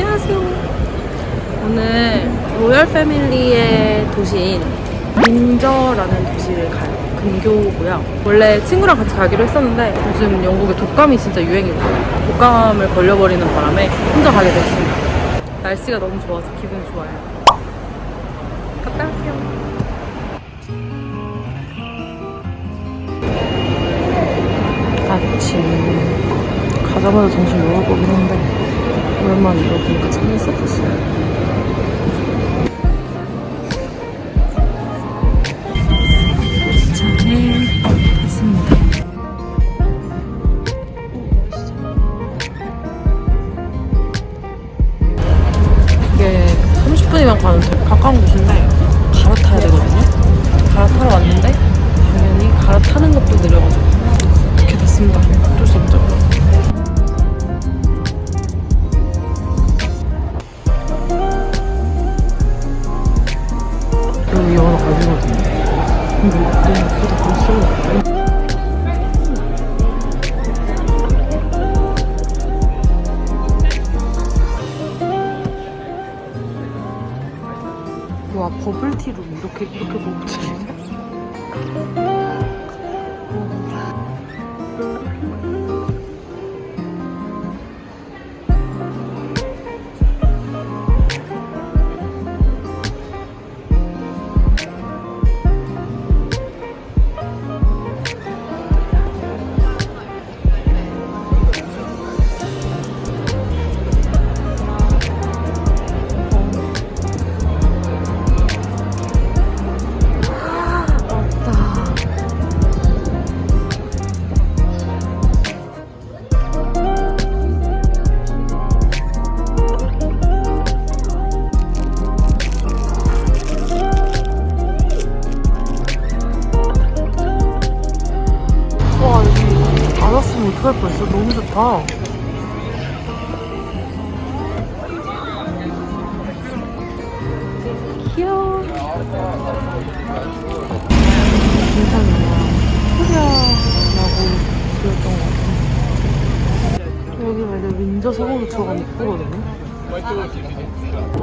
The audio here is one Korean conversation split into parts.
안녕하세요. 오늘 로열 패밀리의 도시인 윈저라는 도시를 가요. 근교고요. 원래 친구랑 같이 가기로 했었는데 요즘 영국에 독감이 진짜 유행이거든요. 독감을 걸려버리는 바람에 혼자 가게 됐습니다. 날씨가 너무 좋아서 기분이 좋아요. 갔다 올게요. 아침 가자마자 정신 놓아보긴 한데 오랜만에 이러니까 재밌었어요. 와 버블티로 이렇게 이렇게 먹지? 어떡할 뻔했어? 너무 좋다. 귀여워. 인상이야 코리아라고 지었던 것 같아 여기 말대 윈저 성으로 들어가면 이쁘거든요.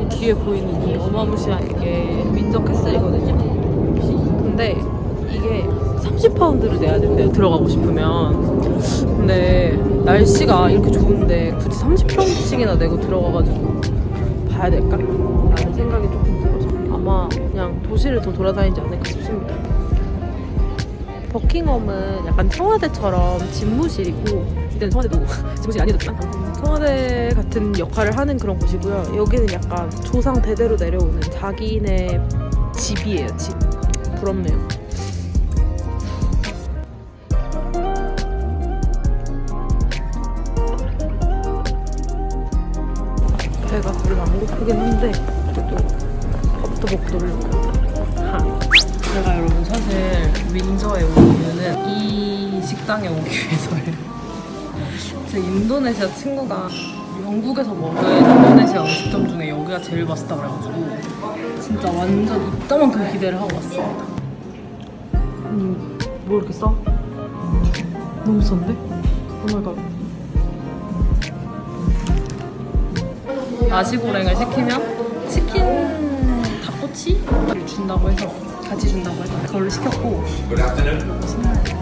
이 뒤에 보이는 이 어마무시한 이게 윈저 캐슬이거든요. 근데 이게 30파운드를 내야 된대요 들어가고 싶으면. 근데 날씨가 이렇게 좋은데 굳이 30파운드씩이나 내고 들어가가지고 봐야 될까? 라는 생각이 조금 들어서. 아마 그냥 도시를 더 돌아다니지 않을까 싶습니다. 버킹엄은 약간 청와대처럼 집무실이고 이때는 청와대도 집무실이 아니었지만 청와대 같은 역할을 하는 그런 곳이고요. 여기는 약간 조상 대대로 내려오는 자기네 집이에요 집. 부럽네요 제 인도네시아 친구가 영국에서 먹은 인도네시아 음식점 중에 여기가 제일 맛있다 그래가지고 진짜 완전 이따만큼 기대를 하고 왔습니다 음, 뭐 이렇게 싸? 너무 싼데? 오마이갓 나시고랭을 시키면 치킨 닭꼬치를 준다고 해서 같이 준다고 해서 그걸로 시켰고 이거 찾아오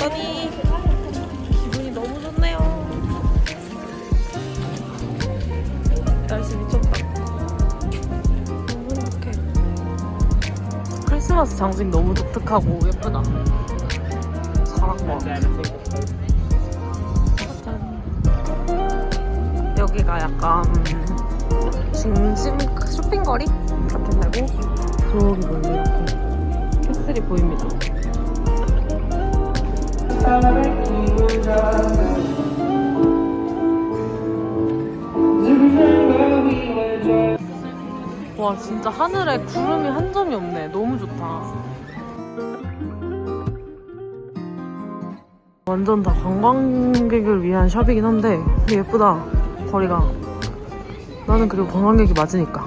왔더니 기분이 너무 좋네요. 날씨 미쳤다. 너무 행복해. 크리스마스 장식 너무 독특하고 예쁘다. 사랑 봐. 짠. 여기가 약간 중심 쇼핑거리 같은 데고 저기 멀리 이렇게 캐슬이 보입니다. 와 진짜 하늘에 구름이 한 점이 없네. 너무 좋다. 완전 다 관광객을 위한 샵이긴 한데 예쁘다 거리가 나는 그리고 관광객이 맞으니까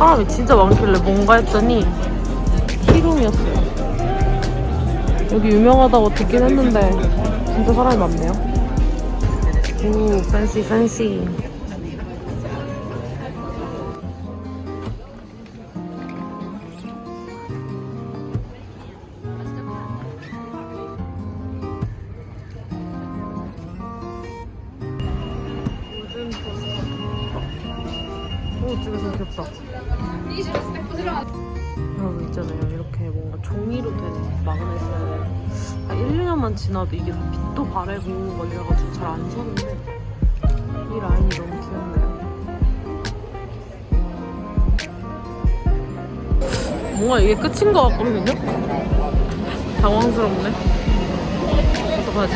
사람이 진짜 많길래 뭔가 했더니 티룸이었어요. 여기 유명하다고 듣긴 했는데 진짜 사람이 많네요. 오 팬시 팬시 오 집에서 귀엽다 여러분 있잖아요 이렇게 뭔가 종이로 된 마그넷은 한 1, 2년만 지나도 이게 다 빛도 바래고 막 이래가지고 잘 안 서는데 이 라인이 너무 귀엽네요 뭔가 이게 끝인 것 같거든요? 당황스럽네 어떡하지?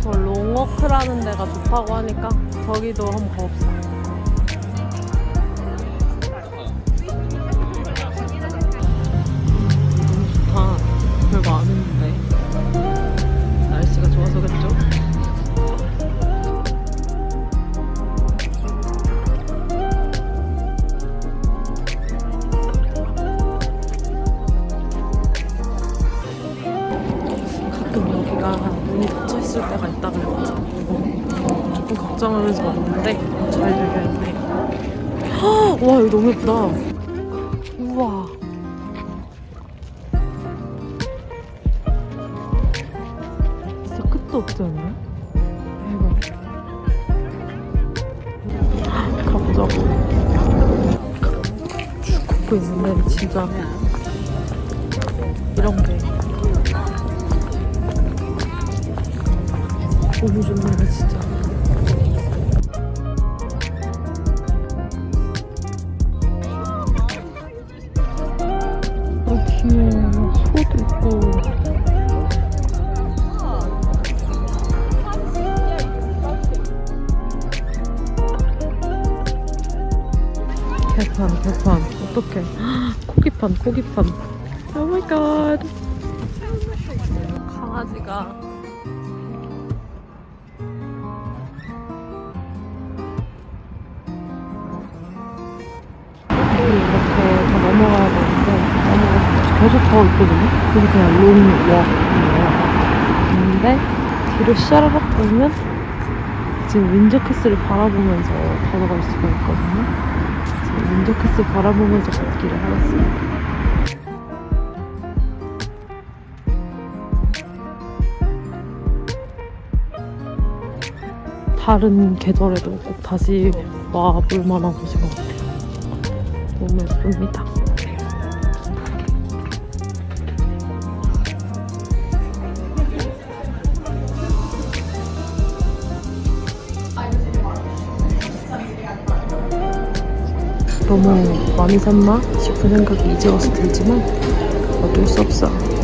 저 롱워크라는 데가 좋다고 하니까 저기도 한번 가봅시다 여기 너무 예쁘다. 우와. 진짜 끝도 없지 않나요? 대박. 가보자고. 쭉 걷고 있는데 진짜 이런 게 너무 좋네 진짜. 개판 개판 어떡해. 코기판 코기판. 오마이갓 강아지가. 이렇게 다 넘어가야 되는데 넘어가 계속 더 있거든요? 그래서 그냥 롱워크예요. 근데 뒤로 샤라락 보면 지금 윈저캐슬을 바라보면서 걸어갈 수가 있거든요 윈저캐슬 바라보면서 걷기를 하겠습니다. 다른 계절에도 꼭 다시 와볼 만한 곳인 것 같아요. 너무 예쁩니다 너무 많이 샀나 싶은 생각이 이제 와서 들지만 어쩔 수 없어